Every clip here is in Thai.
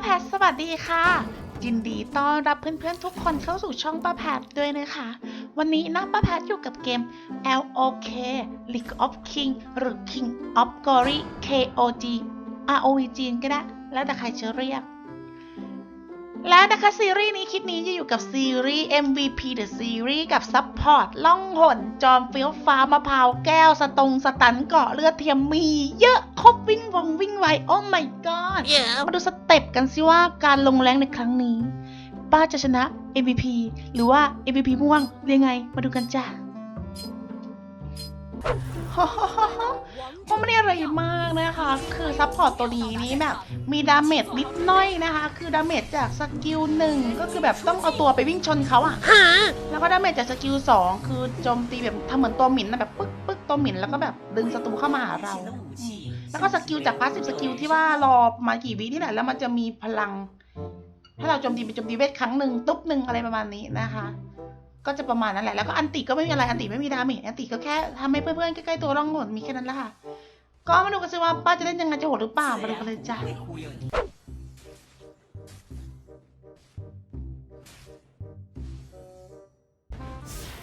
แพทสวัสดีค่ะ ยินดีต้อนรับเพื่อนๆทุกคนเข้าสู่ช่องป้าแพทด้วยนะคะ วันนี้นะป้าแพทอยู่กับเกม LOK League of King หรือ King of Glory KOG R.O.G. ก็ได้ แล้วแต่ใครจะเรียก แล้วนะคะซีรีส์นี้คลิปนี้จะอยู่กับซีรีส์ MVP The Series กับซัพพอร์ตล่องหนจอมเฟี้ยวฟ้ามะพร้าวแก้วสตงสตันเกาะเลือดเทียมมีเยอะครบวิ่งวงวิ่งไวโอ้ my god มาดูสเต็ปกันสิว่าการลงแรงในครั้งนี้ ป้าจะชนะ MVP หรือว่า MVP ม่วงหรือยังไงมาดูกันจ้ะ ก็ไม่ได้อะไรมากนะคะ คือซัพพอร์ตตัวนี้นี้แบบ มีดาเมจนิดหน้อยนะคะ คือดาเมจจากสกิลหนึ่งก็คือแบบต้องเอาตัวไปวิ่งชนเขาอะแล้วก็ดาเมจจากสกิลสองคือโจมตีแบบทำเหมือนตัวหมิ่นนะแบบปึ๊กปึ๊กตัวหมิ่นแล้วก็แบบดึงศัตรูเข้ามาหาเรา แล้วก็สกิลจากพาสซีฟสกิลที่ว่ารอมากี่วินี่แหละแล้วมันจะมีพลัง ถ้าเราโจมตีเป็นโจมตีเวทครั้งหนึ่งตุ๊บหนึ่งอะไรประมาณนี้นะคะ ก็จะประมาณนั้นแหละ แล้วก็อันติก็ไม่มีอะไร อันติไม่มีดาเมจ อันติก็แค่ทำให้เพื่อนๆใกล้ๆตัวร่องหนมีแค่นั้นละค่ะ ก็มาดูกันสิว่าป้าจะเล่นยังไงจะโหดหรือเปล่า มาดูกันเลยจ้า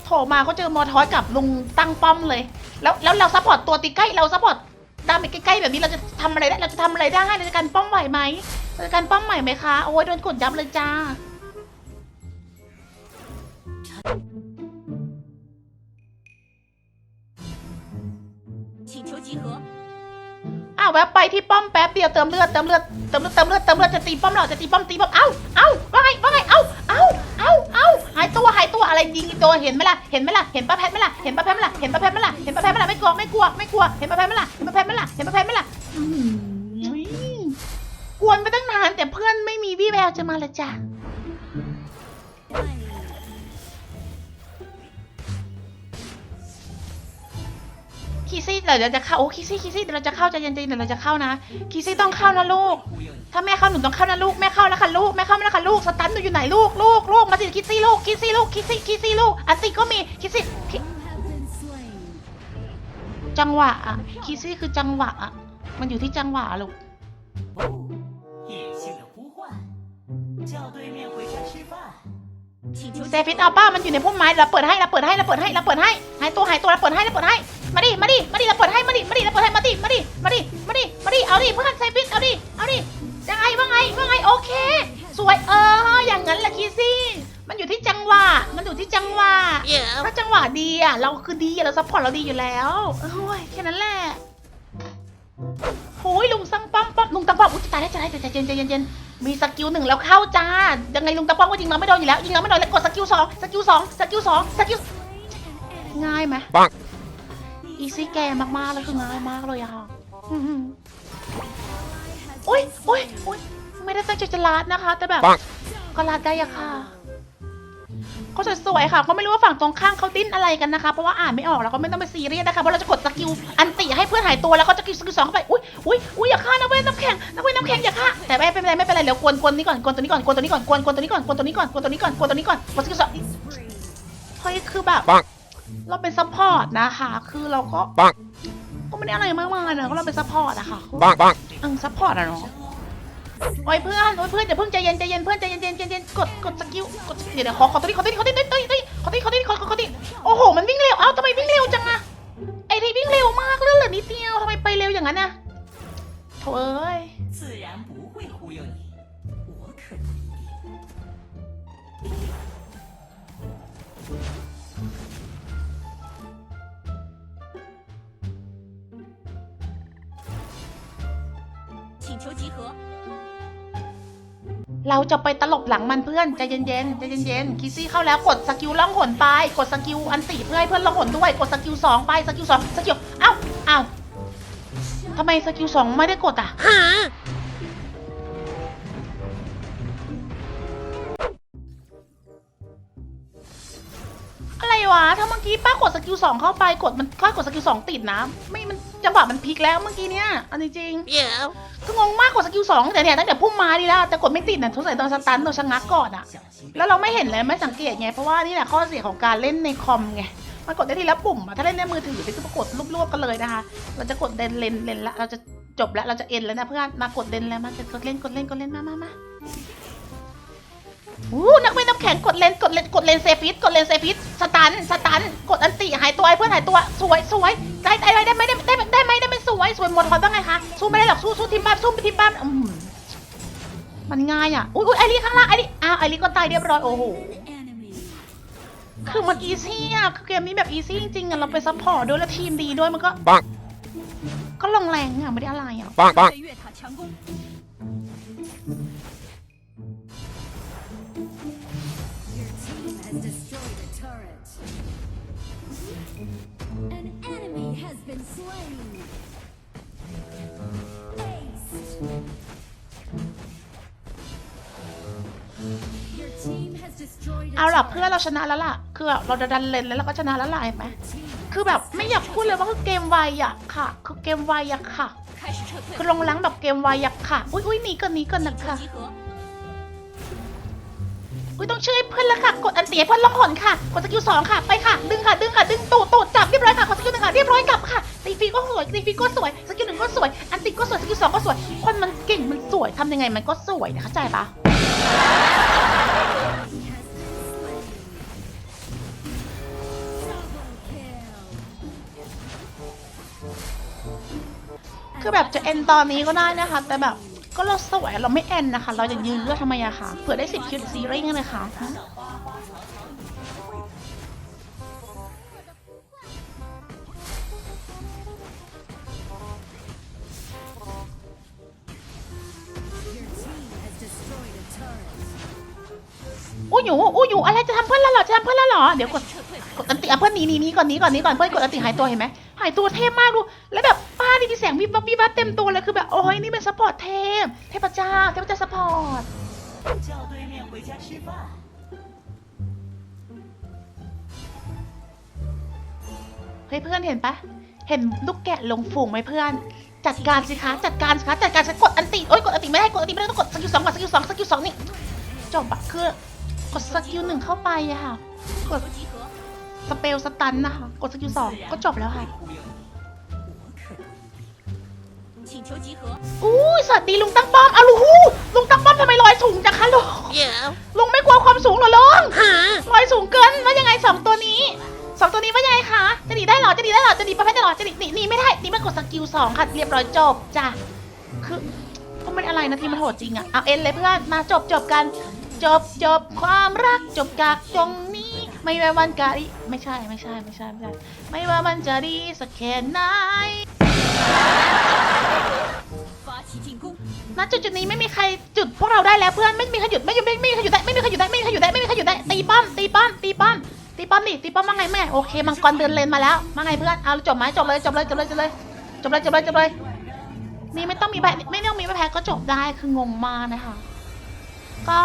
โถมาก็เจอมอทอยกับลุงตั้งป้อมเลย แล้วแล้วเราซัพพอร์ตตัวตีใกล้ เราซัพพอร์ตดาเมจใกล้ๆแบบนี้เราจะทำอะไรได้ เราจะทำอะไรได้ใราจะการป้อมไหวไหมในการป้อมไหวไหมคะ โอ้ยโดนกดยับเลยจ้า อ้าวแวบไปที่ป้อมแป๊บเดียวเติมเลือดเติมเลือดเติมเลือดเติมเลือดเติมเลือดจะตีป้อมเหรอจะตีป้อมตีป้อมเอ้าเอ้าว่าไงว่าไงเอ้าเอ้าเอ้าเอ้าหายตัวหายตัวอะไรยิงอีกตัวเห็นไหมล่ะเห็นไหมล่ะเห็นป้าแพทไหมล่ะเห็นป้าแพทไหมล่ะเห็นป้าแพทไหมล่ะเห็นป้าแพทไหมล่ะไม่กลัวไม่กลัวไม่กลัวเห็นป้าแพทไหมล่ะเห็นป้าแพทไหมล่ะเห็นป้าแพทไหมล่ะอื้อหือกวนไปตั้งนานแต่เพื่อนไม่มีวี่แววจะมาเลยจ้ะ คีซี่เดี๋ยวราจะเข้าโอ้คีซี่คีซี่เดี๋ยวเราจะเข้าใจเย็นใจเดี๋ยวเราจะเข้านะคีซี่ต้องเข้านะลูก ถ้าแม่เข้าหนูต้องเข้านะลูกแม่เข้าแล้วค่ะลูกแม่เข้าแล้วค่ะลูกสตันหนูอยู่ไหนลูกลูกลูกมาสิคีซี่ลูกคีซี่ลูกคีซี่คีซี่ลูกอันติก็มีคีซี่จังหวะอะคีซี่คือจังหวะอะมันอยู่ที่จังหวะลูก เซฟิตเอาป้ามันอยู่ในพุ่มไม้เราเปิดให้เราเปิดให้เราเปิดให้เราเปิดให้หายตัวหายตัวเราเปิดให้เราเปิดให้ มาดิมาดิมาดิเราเปิดให้มาดิมาดิเราเปิดให้มาดิมาดิมาดิมาดิมาดิเอาดิเพื่อนเซฟิตเอาดิเอาดิยังไงว่าไงว่าไงโอเค สวยเอออย่างนั้นแหละคิดซี่มันอยู่ที่จังหวะ มันอยู่ที่จังหวะถ้าจังหวะดีอะเราคือดีอะเราซัพพอร์ตเราดีอยู่แล้วโอ้ยแค่นั้นแหละโอ้ยลุงสั่งป้อมป้อมลุงตั้งป้อมอุ้ยจะตายแล้วจะตายใจเย็นใจเย็นใจเย็น มีสกิลหนึ่งแล้วเข้าจ้า ยังไงลุงตั้งป้อมก็ยิงเราไม่โดนอยู่แล้วยิงเราไม่โดนแล้วกดสกิลสองสกิลสองสกิลสองสกิลง่ายไหมปังอีซี่แกมากๆเลยคือง่ายมากเลยอะค่ะอื้อหือโอ้ยโอ้ยโอ้ยไม่ได้ตั้งใจจะลาดนะคะ แต่แบบปังก็ลาดได้อะค่ะ ก็สวยๆค่ะ ก็ไม่รู้ว่าฝั่งตรงข้างเขาดิ้นอะไรกันนะคะ เพราะว่าอ่านไม่ออกแล้วก็ไม่ต้องไปซีเรียสนะคะ เพราะเราจะกดสกิลอันติให้เพื่อนหายตัวแล้วก็จะกิลสกิลสองเข้าไป อุ้ยอุ้ยอุ้ยอย่าฆ่านะเว้ยน้ำแข็งนะเว้ยน้ำแข็งอย่าฆ่า แต่ไม่เป็นไรไม่เป็นไรเดี๋ยวกวนกวนนี้ก่อนกวนตัวนี้ก่อนกวนตัวนี้ก่อนกวนกวนตัวนี้ก่อนกวนตัวนี้ก่อนกวนตัวนี้ก่อนกวนตัวนี้ก่อนกวนสกิลสองเฮ้ยคือแบบปังเราเป็นซัพพอร์ตนะคะ คือเราก็ปังก็ไม่ได้อะไรมากมายนะก็เราเป็นซัพพอร์ตอะค่ะปังปังอืมซัพพอร์ตอะเนาะ โอ้ยเพื่อนโอ้ยเพื่อนอย่าเพิ่งใจเย็นใจเย็นเพื่อนใจเย็นใจเย็นใจเย็นกดกดสกิลกดเดี๋ยวเดี๋ยวขอขอตัวนี้ขอตัวนี้ขอตัวนี้ตัวนี้ตัวนี้ขอตัวนี้ขอตัวนี้ขอขอขอตัวนี้โอ้โหมันวิ่งเร็วเอ้าทำไมวิ่งเร็วจังอะไอ้ที่วิ่งเร็วมากเลื่อนเหลือนิดเดียวทำไมไปเร็วอย่างนั้นอะโถ่เอ้ย 自然不会忽悠你，我可不一定。请求集合。 เราจะไปตลบหลังมันเพื่อนใจเย็นๆใจเย็นๆคิซี่เข้าแล้วกดสกิลล่องหนไป กดสกิลอันติเพื่อให้เพื่อนล่องหนด้วย กดสกิลสองไปสกิลสองสกิลเอ้าเอ้าทำไมสกิลสองไม่ได้กดอะอะไรวะ ถ้าเมื่อกี้ป้ากดสกิลสองเข้าไปกดมันป้ากดสกิลสองติดนะ ไม่มันจังหวะมันพลิกแล้วเมื่อกี้เนี่ยอันจริงๆคื องงมากกดสกิลสองแต่เนี่ยตั้งแต่พุ่มมาดีแล้วแต่กดไม่ติดนะทุกสายตอนสตันโดนชะงักก่อนอะแล้วเราไม่เห็นเลยไม่สังเกตไงเพราะว่านี่แหละข้อเสียของการเล่นในคอมไงมันกดได้ทีละปุ่มอะถ้าเล่นในมือถือนี่คือกดรวบๆกันเลยนะคะ เราจะกดเดนเลนเลนละเราจะจบแล้วเราจะเอ็นแล้วนะเพื่อนมากดเดนแล้วมากดเล่นกดเล่นกดเล่นมามามา อู้นักเวทน้ำแข็งกดเลนกดเลนกดเลนเซฟิสกดเลนเซฟิสสตันสตันกดอันติหายตัวไอ้เพื่อนหายตัวสวยสวยได้ได้ได้ไม่ได้ได้ได้ไม่ได้เป็นสวยสวยหมดทอนบ้างไงคะสู้ไม่ได้หรอกสู้สู้ทีมบ้านสู้ไปทีมบ้านมันง่ายอะอุ้ยไอรีข้างล่างไอรีอ้าวไอรีก็ตายเรียบร้อยโอ้โหคือมันอีซี่อะคือเกมนี้แบบอีซี่จริงๆอะเราไปซัพพอร์ตด้วยแล้วทีมดีด้วยมันก็ปังก็ลงแรงอะไม่ได้อะไรอะปังปัง been slain. Ace. Your team has destroyed a เอาล่ะ turret. เพื่อนเราชนะแล้วล่ะ คือแบบเราจะดันเลนแล้วเราก็ชนะแล้วล่ะเห็นไหม Team คือแบบไม่อยากพูดเลยว่าคือเกมไวอ่ะค่ะ คือเกมไวอ่ะค่ะ 开始撤 คือ 退， ลงแรงแบบเกมไวอ่ะค่ะ อุ้ยอุ้ยหนีก่อนหนีก่อนนะ 请求 คะ 集合， อุ้ยต้องช่วยเพื่อนแล้วค่ะ กดอันตีให้เพื่อนล่องหนค่ะ กดสกิลสองค่ะ ไปค่ะ ดึงค่ะ ดึงค่ะ ดึงตูดตูดจับเรียบร้อยค่ะ กดสกิลหนึ่งค่ะ เรียบร้อยกลับค่ะ ตีฟีก็สวย ตีฟีก็สวย สกิลหนึ่งก็สวย อันติก็สวย สกิลสองก็สวย คนมันเก่ง มันสวยทำยังไงมันก็สวยนะเข้าใจปะคือแบบจะเอ็นตอนนี้ก็ได้นะคะ แต่แบบ ก็เราสวยเราไม่แอนนะคะ เราจะยืนเลือกทำไมอะค่ะเผื่อได้สิบคิวซีเร่งเลยค่ะอู้อยู่อู้อยู่อะไรจะทำเพื่อนเราเหรอจะทำเพื่อนเราเหรอเดี๋ยวกดกดอันติเอาเพื่อนนี้นี้นี้ก่อนนี้ก่อนนี้ก่อนเพื่อนกดอันติหายตัวเห็นไหมหายตัวเท่มากดูแล้วแบบากที่แสงวิบวับวิบวับเต็มตัวเลยคือแบบโอ้ยนี่เป็นสปอร์ตเทพเทพเจ้าเทพเจ้าสปอร์ตเฮ้เพื่อนเห็นปะเห็นลูกแกะลงฝูงไหมเพื่อน จัดการสิคะจัดการสิคะจัดการสิกดอันติโอ้ยกดอันติไม่ได้กดอันติไม่ได้ต้องกดสกิลสองก่อนสกิลสองสกิลสองนี่จบปะคือกดสกิลหนึ่งเข้าไปอะค่ะกดสเปลสตันนะคะกดสกิลสองก็จบแล้วค่ะ 请求集合， อู้ยสวัสดีลุงตั้งป้อมเอาลุงฮู้ลุงตั้งป้อมทำไมลอยสูงจังคะลุงลุงไม่กลัวความสูงเหรอลุงลอยสูงเกินว่ายังไงสองตัวนี้สองตัวนี้ว่ายังไงคะจะหนีได้เหรอจะหนีได้เหรอจะหนีประเภทได้เหรอจะหนีหนีหนีไม่ได้หนีไม่กดสกิลสองค่ะเรียบร้อยจบจ้ะคือก็ไม่ได้อะไรนะที่มันโหดจริงอะเอาเอ็นเลยเพื่อนมาจบจบกัน จบจบความรักจบจากตรงนี้ ไม่ว่ามันจะดีไม่ใช่ไม่ใช่ไม่ใช่ไม่ใช่ไม่ว่ามันจะดีสักแค่ไหน 发起进攻， ณจุดจุดนี้ไม่มีใครจุดพวกเราได้แล้วเพื่อนไม่มีใครหยุดไม่หยุดไม่ไม่มีใครหยุดได้ไม่มีใครหยุดได้ไม่มีใครหยุดได้ไม่มีใครหยุดได้ตีป้อมตีป้อมตีป้อมตีป้อมดิตีป้อมว่าไงแม่โอเคมังกรเดินเลนมาแล้วว่าไงเพื่อนเอาจบไหมจบเลยจบเลยจบเลยจบเลยจบเลยจบเลยจบเลยนี่ไม่ต้องมีใบไม่ต้องมีใบแพ้ก็จบได้คืองงมากนะคะก็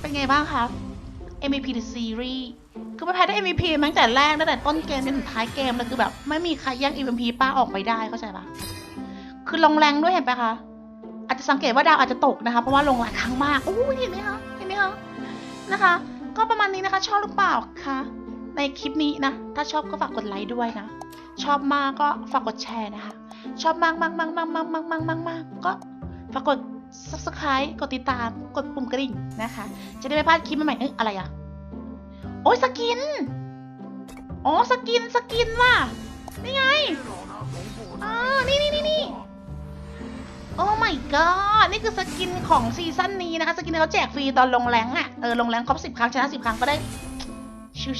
เป็นไงบ้างคะ MVP The Series คือไปแพ้ได้ MVP มาตั้งแต่แรกตั้งแต่ต้นเกมจนถึงท้ายเกมเลยคือแบบ ไม่มีใครแย่ง MVP ป้าออกไปได้เข้าใจปะคือลงแรงด้วยเห็นปะคะ อาจจะสังเกตว่าดาวอาจจะตกนะคะ เพราะว่าลงหลายครั้งมากโอ้ยเห็นไหมคะเห็นไหมคะนะคะ ก็ประมาณนี้นะคะ ชอบหรือเปล่าคะในคลิปนี้นะ ถ้าชอบก็ฝากกดไลค์ด้วยนะ ชอบมากก็ฝากกดแชร์นะคะ ชอบมากมากมากมากมากมากมากมากมากก็ฝากกด subscribe กดติดตาม กดปุ่มกระดิ่งนะคะ จะได้ไม่พลาดคลิปใหม่ๆเอ้ยอะไรอะโอ้ยสกิน อ๋อสกินสกินว่ะ นี่ไง อ่า นี่นี่นี่นี่ โอ้ my god นี่คือสกินของซีซั่นนี้นะคะ สกินที่เขาแจกฟรีตอนลงแรงอะ่ะ เออ ลงแรงครบสิบครั้ง ชนะสิบครั้งก็ได้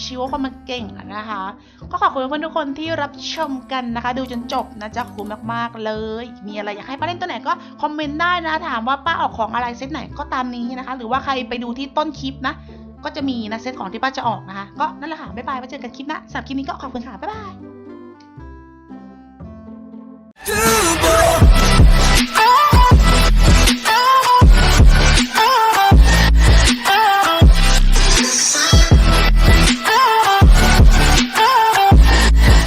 ชิวๆเพราะมันเก่งอะนะคะ ก็ขอบคุณเพื่อนทุกคนที่รับชมกันนะคะ ดูจนจบนะจ๊ะคุณมากๆเลย มีอะไรอยากให้ป้าเล่นตัวไหนก็คอมเมนต์ได้นะ ถามว่าป้าออกของอะไรเซตไหนก็ตามนี้นะคะ หรือว่าใครไปดูที่ต้นคลิปนะ ก็จะมีนะเซตของที่ป้าจะออกนะคะ ก็นั่นแหละค่ะ บ๊ายบายไว้เจอกันคลิปหนะสำหรับคลิปนี้ก็ขอบคุณค่ะ บ๊ายบาย